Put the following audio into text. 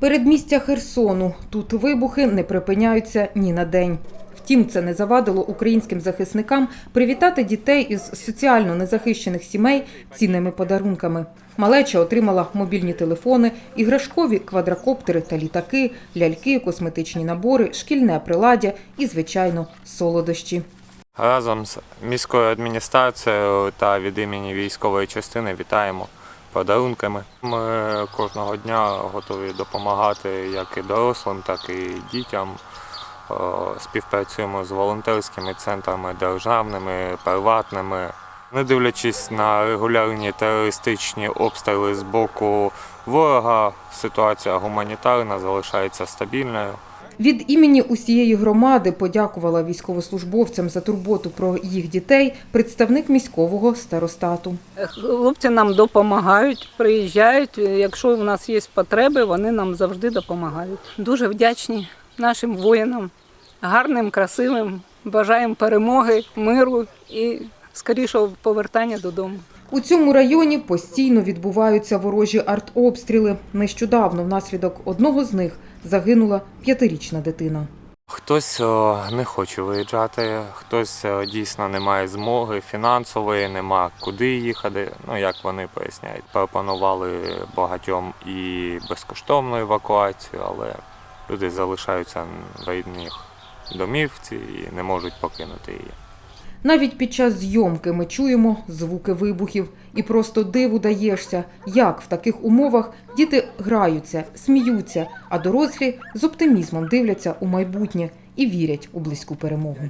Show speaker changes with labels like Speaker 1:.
Speaker 1: Передмістя Херсону. Тут вибухи не припиняються ні на день. Втім, це не завадило українським захисникам привітати дітей із соціально незахищених сімей цінними подарунками. Малеча отримала мобільні телефони, іграшкові квадрокоптери та літаки, ляльки, косметичні набори, шкільне приладдя і, звичайно, солодощі.
Speaker 2: Разом з міською адміністрацією та від імені військової частини вітаємо подарунками. Ми кожного дня готові допомагати як і дорослим, так і дітям. Співпрацюємо з волонтерськими центрами державними, приватними. Не дивлячись на регулярні терористичні обстріли з боку ворога, ситуація гуманітарна залишається стабільною.
Speaker 1: Від імені усієї громади подякувала військовослужбовцям за турботу про їх дітей представник міськового старостату.
Speaker 3: Хлопці нам допомагають, приїжджають. Якщо в нас є потреби, вони нам завжди допомагають. Дуже вдячні нашим воїнам, гарним, красивим. Бажаємо перемоги, миру і скорішого повертання додому.
Speaker 1: У цьому районі постійно відбуваються ворожі артобстріли. Нещодавно внаслідок одного з них загинула п'ятирічна дитина.
Speaker 2: Хтось не хоче виїжджати, хтось дійсно не має змоги фінансової, нема куди їхати. Ну як вони поясняють, пропонували багатьом і безкоштовну евакуацію, але люди залишаються в рідних домівці і не можуть покинути її.
Speaker 1: Навіть під час зйомки ми чуємо звуки вибухів і просто диву даєшся, як в таких умовах діти граються, сміються, а дорослі з оптимізмом дивляться у майбутнє і вірять у близьку перемогу.